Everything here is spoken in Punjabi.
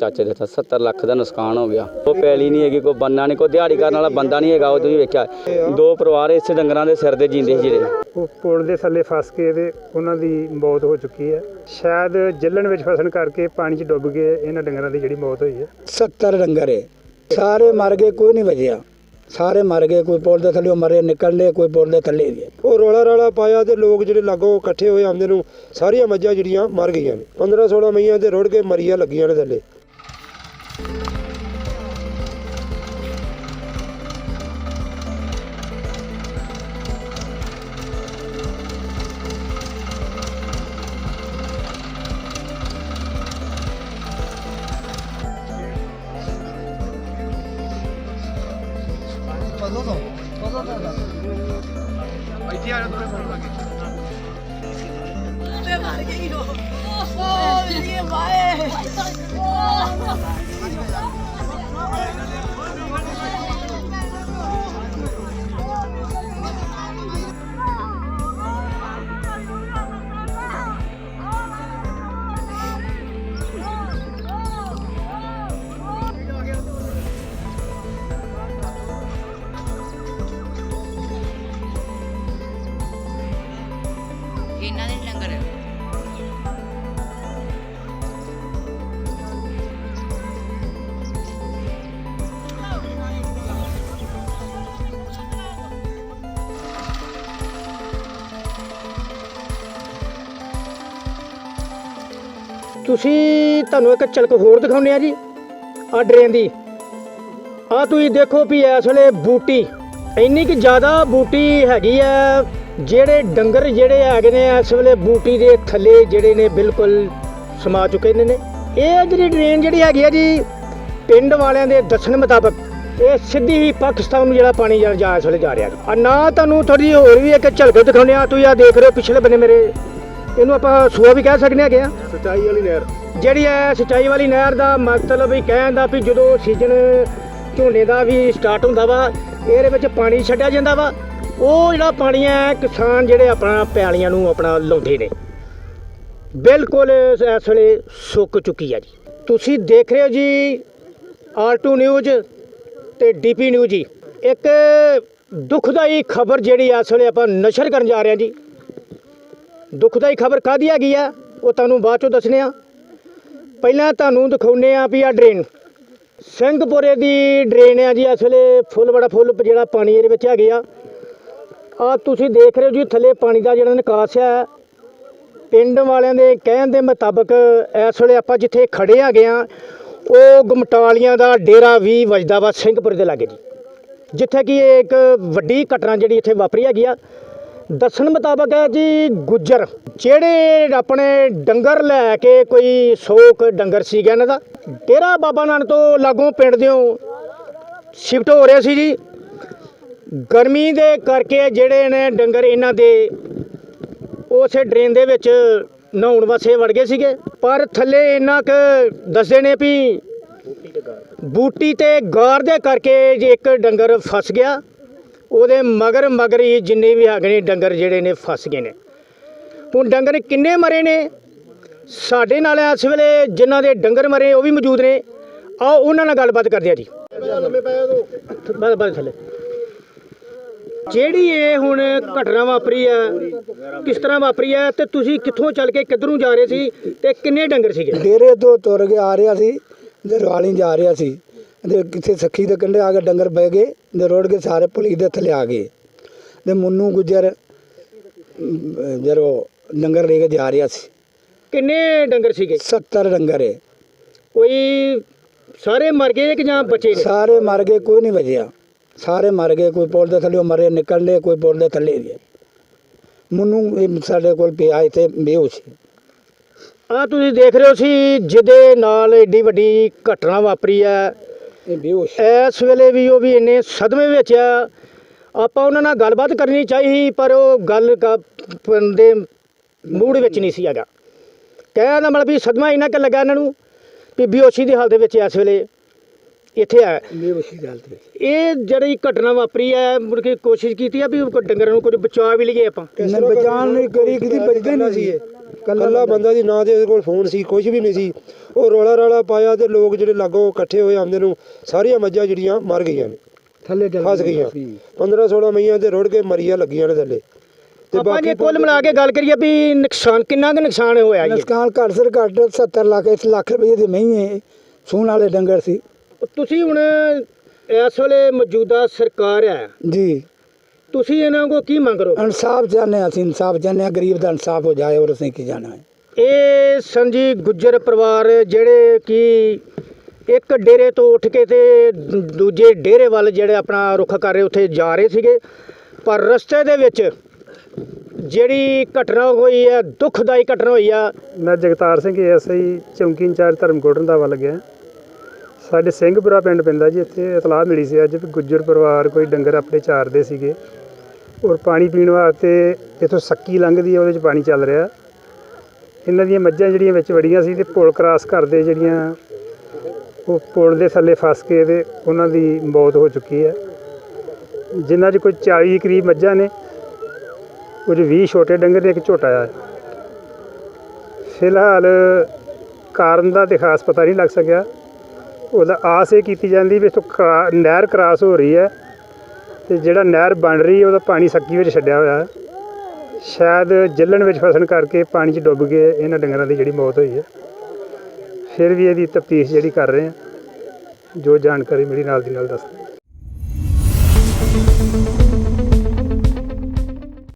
ਚਾਚੇ ਦੇ ਤਾਂ 70 ਲੱਖ ਦਾ ਨੁਕਸਾਨ ਹੋ ਗਿਆ। ਉਹ ਪੈਲੀ ਨਹੀਂ ਹੈਗੀ ਕੋਈ ਬੰਨਾ ਨਹੀਂ ਕੋਈ ਦਿਹਾੜੀ ਕਰਨ ਵਾਲਾ ਬੰਦਾ ਨਹੀਂ ਹੈਗਾ ਉਹ ਤੁਸੀਂ ਵੇਖਿਆ। ਦੋ ਪਰਿਵਾਰ ਇਸੇ ਡੰਗਰਾਂ ਦੇ ਸਿਰ ਦੇ ਜੀਂਦੇ ਸੀ ਜਿਹੜੇ। ਉਹ ਪੁਲ ਦੇ ਥੱਲੇ ਫਸ ਕੇ ਤੇ ਉਹਨਾਂ ਦੀ ਮੌਤ ਹੋ ਚੁੱਕੀ ਹੈ। ਸ਼ਾਇਦ ਜਲਣ ਵਿੱਚ ਫਸਣ ਕਰਕੇ ਪਾਣੀ 'ਚ ਡੁੱਬ ਕੇ ਇਹਨਾਂ ਡੰਗਰਾਂ ਦੀ ਜਿਹੜੀ ਮੌਤ ਹੋਈ ਹੈ। 70 ਡੰਗਰ ਹੈ। ਸਾਰੇ ਮਰ ਗਏ ਕੋਈ ਨਹੀਂ ਬਚਿਆ। ਸਾਰੇ ਮਰ ਗਏ ਕੋਈ ਪੁਲ ਦੇ ਥੱਲੇ ਮਰੇ ਨਿਕਲਨੇ ਕੋਈ ਪੁਲ ਦੇ ਥੱਲੇ ਵੀ ਹੈ। ਉਹ ਰੋਲਾ ਰਾਲਾ ਪਾਇਆ ਤੇ ਲੋਕ ਜਿਹੜੇ ਲਾਗੋਂ ਇਕੱਠੇ ਹੋਏ ਆਉਂਦੇ ਨੂੰ ਸਾਰੀਆਂ ਮੱਝਾਂ ਜਿਹੜੀਆਂ ਮਰ ਗਈਆਂ ਨੇ। 15 16 ਮਈਆਂ ਤੇ ਰੁੜ ਕੇ ਮਰੀਆਂ ਲੱਗੀਆਂ ਨੇ ਥੱਲੇ। ਤੇ ਮਰ ਗਈ ਉਹ ਓਹ ਮੇਰੀ ਮਾਏ ਇਹਨਾਂ ਦੇ ਲੰਗਰ ਤੁਸੀਂ ਤੁਹਾਨੂੰ ਇੱਕ ਝਲਕ ਹੋਰ ਦਿਖਾਉਂਦੇ ਆ ਜੀ ਆ ਡਰੇਨ ਦੀ। ਆ ਤੁਸੀਂ ਦੇਖੋ ਵੀ ਇਸ ਵੇਲੇ ਬੂਟੀ, ਇੰਨੀ ਕਿ ਜ਼ਿਆਦਾ ਬੂਟੀ ਹੈਗੀ ਆ ਜਿਹੜੇ ਡੰਗਰ ਜਿਹੜੇ ਹੈਗੇ ਨੇ ਇਸ ਵੇਲੇ ਬੂਟੀ ਦੇ ਥੱਲੇ ਜਿਹੜੇ ਨੇ ਬਿਲਕੁਲ ਸਮਾ ਚੁੱਕੇ ਨੇ ਇਹ ਜਿਹੜੀ ਡਰੇਨ ਜਿਹੜੀ ਹੈਗੀ ਆ ਜੀ ਪਿੰਡ ਵਾਲਿਆਂ ਦੇ ਦੱਸਣ ਮੁਤਾਬਕ ਇਹ ਸਿੱਧੀ ਹੀ ਪਾਕਿਸਤਾਨ ਨੂੰ ਜਿਹੜਾ ਪਾਣੀ ਜਾ ਜਾ ਇਸ ਵੇਲੇ ਜਾ ਰਿਹਾ ਆ ਨਾ ਤੁਹਾਨੂੰ ਥੋੜੀ ਹੋਰ ਵੀ ਇੱਕ ਝਲਕ ਦਿਖਾਉਂਦੇ ਆ ਤੁਸੀਂ ਆ ਦੇਖ ਰਹੇ ਹੋ ਪਿਛਲੇ ਬੰਨੇ ਮੇਰੇ ਇਹਨੂੰ ਆਪਾਂ ਸੂਆ ਵੀ ਕਹਿ ਸਕਦੇ ਹੈਗੇ ਆ। ਸਚਾਈ ਵਾਲੀ ਨਹਿਰ। ਜਿਹੜੀ ਹੈ ਸਿੰਚਾਈ ਵਾਲੀ ਨਹਿਰ ਦਾ ਮਤਲਬ ਵੀ ਕਹਿਣ ਦਾ ਵੀ ਜਦੋਂ ਸੀਜ਼ਨ ਝੋਨੇ ਦਾ ਵੀ ਸਟਾਰਟ ਹੁੰਦਾ ਵਾ ਇਹਦੇ ਵਿੱਚ ਪਾਣੀ ਛੱਡਿਆ ਜਾਂਦਾ ਵਾ। ਉਹ ਜਿਹੜਾ ਪਾਣੀ ਹੈ, ਕਿਸਾਨ ਜਿਹੜੇ ਆਪਣਾ ਪਿਆਲੀਆਂ ਨੂੰ ਆਪਣਾ ਲਾਉਂਦੇ ਨੇ। ਬਿਲਕੁਲ ਇਸ ਵੇਲੇ ਸੁੱਕ ਚੁੱਕੀ ਹੈ ਜੀ। ਤੁਸੀਂ ਦੇਖ ਰਹੇ ਹੋ ਜੀ ਆਰ2 ਨਿਊਜ਼ ਤੇ ਡੀਪੀ ਨਿਊਜ਼ ਜੀ। ਇੱਕ ਦੁਖਦਾਈ ਖਬਰ ਜਿਹੜੀ ਇਸ ਵੇਲੇ ਆਪਾਂ ਨਸ਼ਰ ਕਰਨ ਜਾ ਰਹੇ ਹਾਂ ਜੀ। ਦੁਖਦਾਈ ਖਬਰ ਕਾਹਦੀ ਹੈਗੀ ਆ ਉਹ ਤੁਹਾਨੂੰ ਬਾਅਦ ਚੋਂ ਦੱਸਣੇ ਆ ਪਹਿਲਾਂ ਤੁਹਾਨੂੰ ਦਿਖਾਉਨੇ ਆ ਵੀ ਆ ਡਰੇਨ ਸਿੰਘਪੁਰੇ ਦੀ ਡਰੇਨ ਆ ਜੀ, ਇਸ ਵੇਲੇ ਫੁੱਲ ਬੜਾ ਫੁੱਲ ਜਿਹੜਾ ਪਾਣੀ ਇਹਦੇ ਵਿੱਚ ਹੈਗੇ ਆ। ਆ ਤੁਸੀਂ ਦੇਖ ਰਹੇ ਹੋ ਜੀ, ਥੱਲੇ ਪਾਣੀ ਦਾ ਜਿਹੜਾ ਨਿਕਾਸ ਹੈ। ਪਿੰਡ ਵਾਲਿਆਂ ਦੇ ਕਹਿਣ ਦੇ ਮੁਤਾਬਕ ਇਸ ਵੇਲੇ ਆਪਾਂ ਜਿੱਥੇ ਖੜੇ ਹੈਗੇ ਆ ਉਹ ਗੁਮਟਾਲੀਆਂ ਦਾ ਡੇਰਾ ਵੀ ਵੱਜਦਾ ਵਾ ਸਿੰਘਪੁਰ ਦੇ ਲਾਗੇ ਜੀ। ਜਿੱਥੇ ਕਿ ਇਹ ਇੱਕ ਵੱਡੀ ਘਟਨਾ ਜਿਹੜੀ ਇੱਥੇ ਵਾਪਰੀ ਹੈਗੀ ਆ। ਦੱਸਣ ਮੁਤਾਬਕ ਹੈ ਜੀ, ਗੁੱਜਰ, ਜਿਹੜੇ ਆਪਣੇ ਡੰਗਰ ਲੈ ਕੇ ਕੋਈ 100 ਡੰਗਰ ਸੀਗਾ ਇਹਨਾਂ ਦਾ, ਡੇਰਾ ਬਾਬਾ ਨਾਨਕ ਤੋਂ ਲਾਗੋਂ ਪਿੰਡ ਦਿਓ ਸ਼ਿਫਟ ਹੋ ਰਿਹਾ ਸੀ ਜੀ। ਗਰਮੀ ਦੇ ਕਰਕੇ ਜਿਹੜੇ ਨੇ ਡੰਗਰ ਇਹਨਾਂ ਦੇ ਉਸੇ ਡਰੇਨ ਦੇ ਵਿੱਚ ਨਹਾਉਣ ਵਾਸਤੇ ਵੜ ਗਏ ਸੀਗੇ। ਪਰ ਥੱਲੇ ਇੰਨਾ ਕੁ ਦੱਸਦੇ ਨੇ ਵੀ ਬੂਟੀ ਤੇ ਗਾਰ ਦੇ ਕਰਕੇ ਜੇ ਇੱਕ ਡੰਗਰ ਫਸ ਗਿਆ ਉਹਦੇ ਮਗਰ ਮਗਰ ਹੀ ਜਿੰਨੇ ਵੀ ਹੈਗੇ ਨੇ ਡੰਗਰ ਜਿਹੜੇ ਨੇ ਫਸ ਗਏ ਨੇ। ਹੁਣ ਡੰਗਰ ਕਿੰਨੇ ਮਰੇ ਨੇ? ਸਾਡੇ ਨਾਲ ਇਸ ਵੇਲੇ ਜਿਨ੍ਹਾਂ ਦੇ ਡੰਗਰ ਮਰੇ ਉਹ ਵੀ ਮੌਜੂਦ ਨੇ। ਆਓ ਉਹਨਾਂ ਨਾਲ ਗੱਲਬਾਤ ਕਰਦੇ ਆ ਜੀ ਬਸ ਬਸ ਥੱਲੇ। ਜਿਹੜੀ ਇਹ ਹੁਣ ਘਟਨਾ ਵਾਪਰੀ ਆ ਕਿਸ ਤਰ੍ਹਾਂ ਵਾਪਰੀ ਆ ਤੇ ਤੁਸੀਂ ਕਿੱਥੋਂ ਚੱਲ ਕੇ ਕਿੱਧਰੋਂ ਜਾ ਰਹੇ ਸੀ ਤੇ ਕਿੰਨੇ ਡੰਗਰ ਸੀਗੇ? ਡੇਰੇ ਤੋਂ ਤੁਰ ਕੇ ਆ ਰਿਹਾ ਸੀ ਤੇ ਰਵਾਲੀ ਜਾ ਰਿਹਾ ਸੀ ਤੇ ਕਿਥੇ ਸੱਖੀ ਦੇ ਕੰਢੇ ਆ ਕੇ ਡੰਗਰ ਬਹਿ ਗਏ ਤੇ ਰੋੜ ਕੇ ਸਾਰੇ ਪੁਲੀ ਦੇ ਥੱਲੇ ਆ ਗਏ। ਤੇ ਮੁੰਨੂ ਗੁੱਜਰ ਜਦੋਂ ਡੰਗਰ ਲੈ ਕੇ ਜਾ ਰਿਹਾ ਸੀ। ਕਿੰਨੇ ਡੰਗਰ ਸੀਗੇ? 70 ਡੰਗਰ ਹੈ। ਕੋਈ ਸਾਰੇ ਮਰ ਗਏ ਕਿ ਜਾਂ ਬਚੇ ਨੇ ਸਾਰੇ ਮਰ ਗਏ ਕੋਈ ਨਹੀਂ ਬਚਿਆ। ਸਾਰੇ ਮਰ ਗਏ ਕੋਈ ਪੁਲ ਦੇ ਥੱਲੇ ਮਰੇ ਨਿਕਲਨੇ ਕੋਈ ਪੁਲ ਦੇ ਥੱਲੇ ਹੈ। ਮੁੰਨੂ ਇਹ ਸਾਡੇ ਕੋਲ ਪਿਆ ਇੱਥੇ ਬੇਹੋਸ਼। ਆ ਤੁਸੀਂ ਦੇਖ ਰਹੇ ਹੋ ਸੀ ਜਿਹਦੇ ਨਾਲ ਏਡੀ ਵੱਡੀ ਘਟਨਾ ਵਾਪਰੀ ਹੈ। ਇਹ ਬੇਹੋਸ਼ ਇਸ ਵੇਲੇ ਵੀ ਉਹ ਵੀ ਇੰਨੇ ਸਦਮੇ ਵਿੱਚ ਆ। ਆਪਾਂ ਉਹਨਾਂ ਨਾਲ ਗੱਲਬਾਤ ਕਰਨੀ ਚਾਹੀ ਪਰ ਉਹ ਗੱਲ ਦੇ ਮੂਡ ਵਿੱਚ ਨਹੀਂ ਸੀ ਹੈਗਾ। ਕਹਿਣ ਦਾ ਮਤਲਬ ਵੀ ਸਦਮਾ ਇੰਨਾ ਕਿ ਲੱਗਾ ਇਹਨਾਂ ਨੂੰ ਵੀ ਬੇਹੋਸ਼ੀ ਦੀ ਹਾਲਤ ਵਿੱਚ ਇਸ ਵੇਲੇ। ਇੱਥੇ ਆ। ਬੇਹੋਸ਼ੀ ਦੀ ਹਾਲਤ ਵਿੱਚ ਇਹ ਜਿਹੜੀ ਘਟਨਾ ਵਾਪਰੀ ਹੈ ਮੁੜ ਕੇ ਕੋਸ਼ਿਸ਼ ਕੀਤੀ ਆ ਵੀ ਉਹ ਡੰਗਰਾਂ ਨੂੰ ਕੋਈ ਬਚਾ ਵੀ ਲਈਏ ਆਪਾਂ। ਨੇ ਬਚਾਣ ਨਹੀਂ ਕਰੀ ਕਿਤੇ ਬਚਦੇ ਨਹੀਂ ਸੀ। ਇਹ ਕੱਲਾ ਬੰਦਾ। ਦੀ ਨਾ ਤੇ ਉਹਦੇ ਕੋਲ ਫੋਨ ਸੀ ਕੁਝ ਵੀ ਨਹੀਂ ਸੀ। ਉਹ ਰੋਲਾ ਰਾਲਾ ਪਾਇਆ ਤੇ ਲੋਕ ਜਿਹੜੇ ਲਾਗੋਂ ਇਕੱਠੇ ਹੋਏ ਆਉਂਦੇ ਨੂੰ ਸਾਰੀਆਂ ਮੱਝਾਂ ਜਿਹੜੀਆਂ ਮਰ ਗਈਆਂ ਨੇ। ਥੱਲੇ ਫਸ ਗਈਆਂ 15 16 ਮਈਆਂ ਤੇ ਰੁੜ ਕੇ ਮਰੀਆਂ ਲੱਗੀਆਂ ਨੇ ਥੱਲੇ। ਤੇ ਆਪਾਂ ਜੇ ਕੁੱਲ ਮਿਲਾ ਕੇ ਗੱਲ ਕਰੀਏ ਵੀ ਨੁਕਸਾਨ ਕਿੰਨਾ ਕੁ ਨੁਕਸਾਨ ਹੋਇਆ ਜੀ? ਨੁਕਸਾਨ ਘੱਟ ਸੇ ਘੱਟ 70 ਲੱਖ ਇਸ ਲੱਖ ਰੁਪਏ ਦੇ ਮਹੀਨੇ ਸੂਣ ਵਾਲੇ ਡੰਗਰ ਸੀ। ਤੁਸੀਂ ਹੁਣ ਇਸ ਵੇਲੇ ਮੌਜੂਦਾ ਸਰਕਾਰ ਹੈ। ਜੀ। ਤੁਸੀਂ ਇਹਨਾਂ ਕੋ ਕੀ ਮੰਗ ਰਹੇ ਹੋ? ਇਨਸਾਫ ਚਾਹੁੰਦੇ ਹਾਂ ਅਸੀਂ ਇਨਸਾਫ ਚਾਹੁੰਦੇ ਹਾਂ ਗਰੀਬ ਦਾ ਇਨਸਾਫ ਹੋ ਜਾਏ ਔਰ ਅਸੀਂ ਕੀ ਜਾਣਾ ਹੈ? ਇਹ ਸੰਜੀ ਗੁੱਜਰ ਪਰਿਵਾਰ ਜਿਹੜੇ ਕਿ ਇੱਕ ਡੇਰੇ ਤੋਂ ਉੱਠ ਕੇ ਤੇ ਦੂ- ਦੂਜੇ ਡੇਰੇ ਵੱਲ ਜਿਹੜੇ ਆਪਣਾ ਰੁੱਖ ਕਰ ਰਹੇ ਉੱਥੇ ਜਾ ਰਹੇ ਸੀਗੇ। ਪਰ ਰਸਤੇ ਦੇ ਵਿੱਚ ਜਿਹੜੀ ਘਟਨਾ ਹੋਈ ਹੈ ਦੁਖਦਾਈ ਘਟਨਾ ਹੋਈ ਆ। ਮੈਂ ਜਗਤਾਰ ਸਿੰਘ ਐਸਆਈ ਚੌਂਕੀ ਇੰਚਾਰਜ ਧਰਮਕੋਟ ਰੰਧਾਵਾ ਲੱਗਿਆ ਸਾਡੇ ਸਿੰਘਪੁਰਾ ਪਿੰਡ ਪੈਂਦਾ ਜੀ, ਇੱਥੇ ਇਤਲਾਹ ਮਿਲੀ ਸੀ ਅੱਜ ਵੀ ਗੁੱਜਰ ਪਰਿਵਾਰ ਕੋਈ ਡੰਗਰ ਆਪਣੇ ਚਾਰਦੇ ਸੀਗੇ। ਔਰ ਪਾਣੀ ਪੀਣ ਵਾਸਤੇ ਇੱਥੋਂ ਸੱਕੀ ਲੰਘਦੀ ਹੈ ਉਹਦੇ 'ਚ ਪਾਣੀ ਚੱਲ ਰਿਹਾ। ਇਹਨਾਂ ਦੀਆਂ ਮੱਝਾਂ ਜਿਹੜੀਆਂ ਵਿੱਚ ਵੜੀਆਂ ਸੀ ਤੇ ਪੁਲ ਕ੍ਰਾਸ ਕਰਦੇ ਜਿਹੜੀਆਂ, ਉਹ ਪੁਲ ਦੇ ਥੱਲੇ ਫਸ ਕੇ ਤੇ ਉਹਨਾਂ ਦੀ ਮੌਤ ਹੋ ਚੁੱਕੀ ਹੈ ਜਿਨ੍ਹਾਂ 'ਚ ਕੋਈ 40 ਕਰੀਬ ਮੱਝਾਂ ਨੇ ਕੁਝ 20 ਛੋਟੇ ਡੰਗਰ ਤੇ ਇੱਕ ਝੋਟਾ ਆ। ਫਿਲਹਾਲ ਕਾਰਨ ਦਾ ਤੇ ਖਾਸ ਪਤਾ ਨਹੀਂ ਲੱਗ ਸਕਿਆ। ਉਹਦਾ ਆਸ ਇਹ ਕੀਤੀ ਜਾਂਦੀ ਵੀ ਇੱਥੋਂ ਕਰਾ- ਨਹਿਰ ਕ੍ਰਾਸ ਹੋ ਰਹੀ ਹੈ ਤੇ ਜਿਹੜਾ ਨਹਿਰ ਬਣ ਰਹੀ ਹੈ, ਉਹਦਾ ਪਾਣੀ ਸੱਕੀ ਵਿੱਚ ਛੱਡਿਆ ਹੋਇਆ ਹੈ। ਸ਼ਾਇਦ ਜੱਲਣ ਵਿੱਚ ਫਸਣ ਕਰਕੇ ਪਾਣੀ 'ਚ ਡੁੱਬ ਕੇ ਇਹਨਾਂ ਡੰਗਰਾਂ ਦੀ ਜਿਹੜੀ ਮੌਤ ਹੋਈ ਹੈ। ਫਿਰ ਵੀ ਇਹਦੀ ਤਫਤੀਸ਼ ਜਿਹੜੀ ਕਰ ਰਹੇ ਆ ਜੋ ਜਾਣਕਾਰੀ ਮੇਰੀ ਨਾਲ ਦੀ ਨਾਲ ਦੱਸ